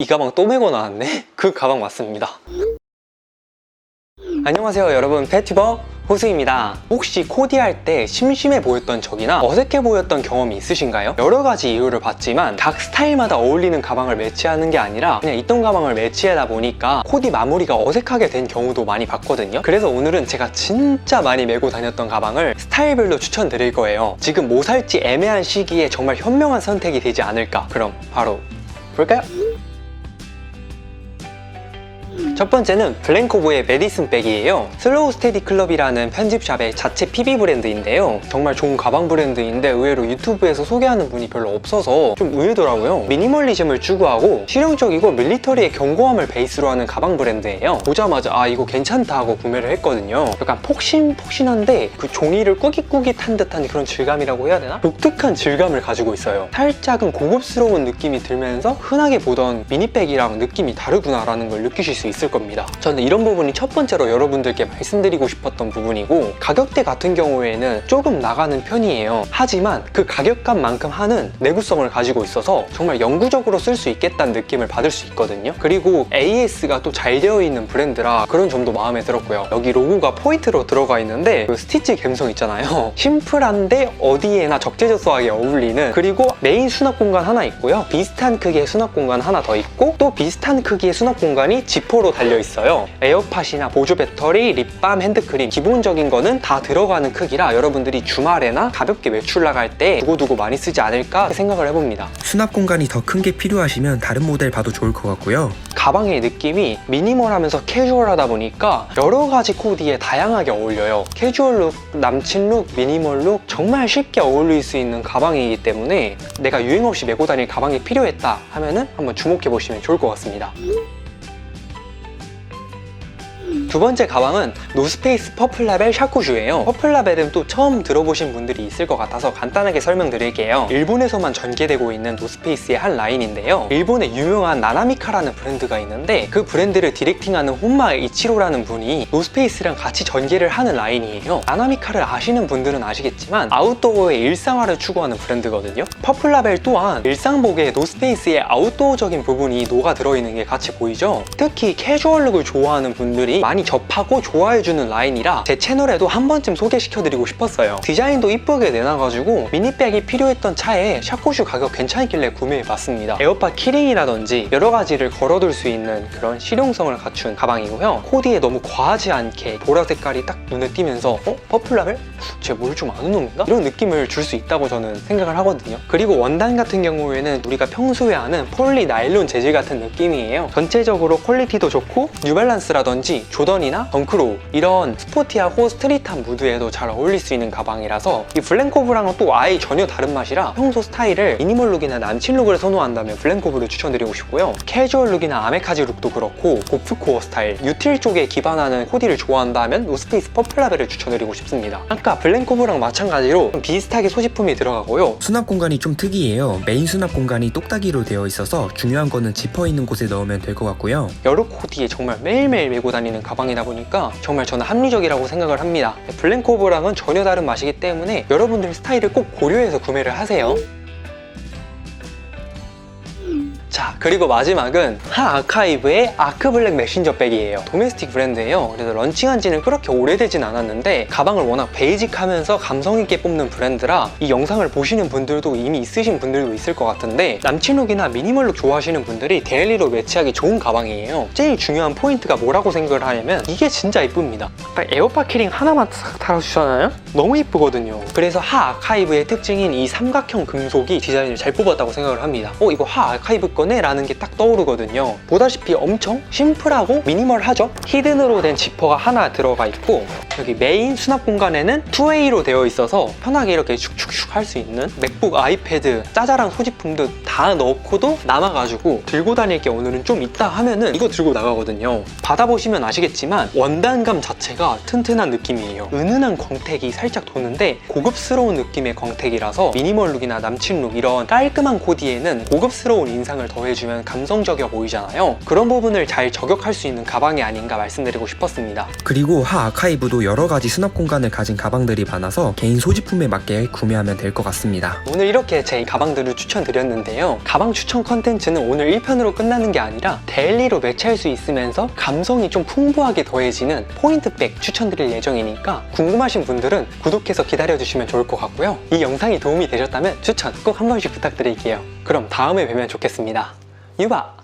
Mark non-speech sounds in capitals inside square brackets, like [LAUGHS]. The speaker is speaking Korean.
이 가방 또 메고 나왔네? 그 가방 맞습니다. 안녕하세요 여러분 패티버 호수입니다. 혹시 코디할 때 심심해 보였던 적이나 어색해 보였던 경험이 있으신가요? 여러 가지 이유를 봤지만 각 스타일마다 어울리는 가방을 매치하는 게 아니라 그냥 있던 가방을 매치하다 보니까 코디 마무리가 어색하게 된 경우도 많이 봤거든요. 그래서 오늘은 제가 진짜 많이 메고 다녔던 가방을 스타일별로 추천드릴 거예요. 지금 뭐 살지 애매한 시기에 정말 현명한 선택이 되지 않을까. 그럼 바로 볼까요? 첫 번째는 블랭코브의 메디슨 백이에요. 슬로우 스테디 클럽이라는 편집샵의 자체 PB 브랜드인데요. 정말 좋은 가방 브랜드인데 의외로 유튜브에서 소개하는 분이 별로 없어서 좀 의외더라고요. 미니멀리즘을 추구하고 실용적이고 밀리터리의 견고함을 베이스로 하는 가방 브랜드예요. 보자마자 아 이거 괜찮다 하고 구매를 했거든요. 약간 폭신폭신한데 그 종이를 꾸깃꾸깃한 듯한 그런 질감이라고 해야 되나? 독특한 질감을 가지고 있어요. 살짝은 고급스러운 느낌이 들면서 흔하게 보던 미니백이랑 느낌이 다르구나라는 걸 느끼실 수 있을 겁니다. 저는 이런 부분이 첫 번째로 여러분들께 말씀드리고 싶었던 부분이고 가격대 같은 경우에는 조금 나가는 편이에요. 하지만 그 가격감만큼 하는 내구성을 가지고 있어서 정말 영구적으로 쓸 수 있겠다는 느낌을 받을 수 있거든요. 그리고 AS가 또 잘 되어 있는 브랜드라 그런 점도 마음에 들었고요. 여기 로고가 포인트로 들어가 있는데 그 스티치 감성 있잖아요. [LAUGHS] 심플한데 어디에나 적재적소하게 어울리는 그리고 메인 수납 공간 하나 있고요. 비슷한 크기의 수납 공간 하나 더 있고 또 비슷한 크기의 수납 공간이 지퍼 로 달려 있어요. 에어팟이나 보조 배터리, 립밤, 핸드크림 기본적인 거는 다 들어가는 크기라 여러분들이 주말에나 가볍게 외출 나갈 때 두고두고 많이 쓰지 않을까 생각을 해봅니다. 수납 공간이 더 큰 게 필요하시면 다른 모델 봐도 좋을 것 같고요. 가방의 느낌이 미니멀하면서 캐주얼하다 보니까 여러 가지 코디에 다양하게 어울려요. 캐주얼 룩, 남친 룩, 미니멀 룩 정말 쉽게 어울릴 수 있는 가방이기 때문에 내가 유행 없이 메고 다닐 가방이 필요했다 하면은 한번 주목해 보시면 좋을 것 같습니다. 두 번째 가방은 노스페이스 퍼플라벨 샤쿠슈예요. 퍼플라벨은 또 처음 들어보신 분들이 있을 것 같아서 간단하게 설명드릴게요. 일본에서만 전개되고 있는 노스페이스의 한 라인인데요. 일본의 유명한 나나미카라는 브랜드가 있는데 그 브랜드를 디렉팅하는 혼마 이치로라는 분이 노스페이스랑 같이 전개를 하는 라인이에요. 나나미카를 아시는 분들은 아시겠지만 아웃도어의 일상화를 추구하는 브랜드거든요. 퍼플라벨 또한 일상복에 노스페이스의 아웃도어적인 부분이 녹아 들어있는 게 같이 보이죠? 특히 캐주얼룩을 좋아하는 분들이 많이 접하고 좋아해주는 라인이라 제 채널에도 한 번쯤 소개시켜드리고 싶었어요. 디자인도 이쁘게 내놔가지고 미니백이 필요했던 차에 샤코슈 가격 괜찮길래 구매해봤습니다. 에어팟 키링이라든지 여러 가지를 걸어둘 수 있는 그런 실용성을 갖춘 가방이고요. 코디에 너무 과하지 않게 보라 색깔이 딱 눈에 띄면서 어? 퍼플라벨? 쟤뭘 좀 아는 놈인가? 이런 느낌을 줄 수 있다고 저는 생각을 하거든요. 그리고 원단 같은 경우에는 우리가 평소에 아는 폴리 나일론 재질 같은 느낌이에요. 전체적으로 퀄리티도 좋고 뉴발란스라든지 조 던이나 덩크로우 이런 스포티하고 스트릿한 무드에도 잘 어울릴 수 있는 가방이라서 이 블랭코브랑은 또 아예 전혀 다른 맛이라 평소 스타일을 미니멀 룩이나 남친 룩을 선호한다면 블랭코브를 추천드리고 싶고요. 캐주얼 룩이나 아메카지 룩도 그렇고 고프코어 스타일, 유틸 쪽에 기반하는 코디를 좋아한다면 노스페이스 퍼플라벨을 추천드리고 싶습니다. 아까 블랭코브랑 마찬가지로 좀 비슷하게 소지품이 들어가고요. 수납 공간이 좀 특이해요. 메인 수납 공간이 똑딱이로 되어 있어서 중요한 거는 지퍼 있는 곳에 넣으면 될 것 같고요. 여러 코디에 정말 매일매일 메고 다니는 가방 이다 보니까 정말 저는 합리적이라고 생각을 합니다. 블랭코브랑은 전혀 다른 맛이기 때문에 여러분들 스타일을 꼭 고려해서 구매를 하세요. 자 그리고 마지막은 하 아카이브의 아크블랙 메신저 백이에요. 도메스틱 브랜드예요. 그래서 런칭한 지는 그렇게 오래되진 않았는데 가방을 워낙 베이직하면서 감성 있게 뽑는 브랜드라 이 영상을 보시는 분들도 이미 있으신 분들도 있을 것 같은데 남친룩이나 미니멀룩 좋아하시는 분들이 데일리로 매치하기 좋은 가방이에요. 제일 중요한 포인트가 뭐라고 생각을 하냐면 이게 진짜 이쁩니다. 딱 에어팟 키링 하나만 싹 달아주잖아요? 너무 이쁘거든요. 그래서 하 아카이브의 특징인 이 삼각형 금속이 디자인을 잘 뽑았다고 생각을 합니다. 어 이거 하 아카이브 거네? 라는 게 딱 떠오르거든요. 보다시피 엄청 심플하고 미니멀하죠? 히든으로 된 지퍼가 하나 들어가 있고 여기 메인 수납 공간에는 2A로 되어 있어서 편하게 이렇게 슉슉슉 할 수 있는 맥북, 아이패드, 짜잘한 소지품도 다 넣고도 남아가지고 들고 다닐 게 오늘은 좀 있다 하면은 이거 들고 나가거든요. 받아보시면 아시겠지만 원단감 자체가 튼튼한 느낌이에요. 은은한 광택이 살짝 도는데 고급스러운 느낌의 광택이라서 미니멀 룩이나 남친 룩 이런 깔끔한 코디에는 고급스러운 인상을 더 더해주면 감성적이어 보이잖아요. 그런 부분을 잘 저격할 수 있는 가방이 아닌가 말씀드리고 싶었습니다. 그리고 하 아카이브도 여러 가지 수납 공간을 가진 가방들이 많아서 개인 소지품에 맞게 구매하면 될 것 같습니다. 오늘 이렇게 제 가방들을 추천드렸는데요. 가방 추천 컨텐츠는 오늘 1편으로 끝나는 게 아니라 데일리로 매치할 수 있으면서 감성이 좀 풍부하게 더해지는 포인트백 추천드릴 예정이니까 궁금하신 분들은 구독해서 기다려주시면 좋을 것 같고요. 이 영상이 도움이 되셨다면 추천 꼭 한 번씩 부탁드릴게요. 그럼 다음에 뵈면 좋겠습니다. 유바!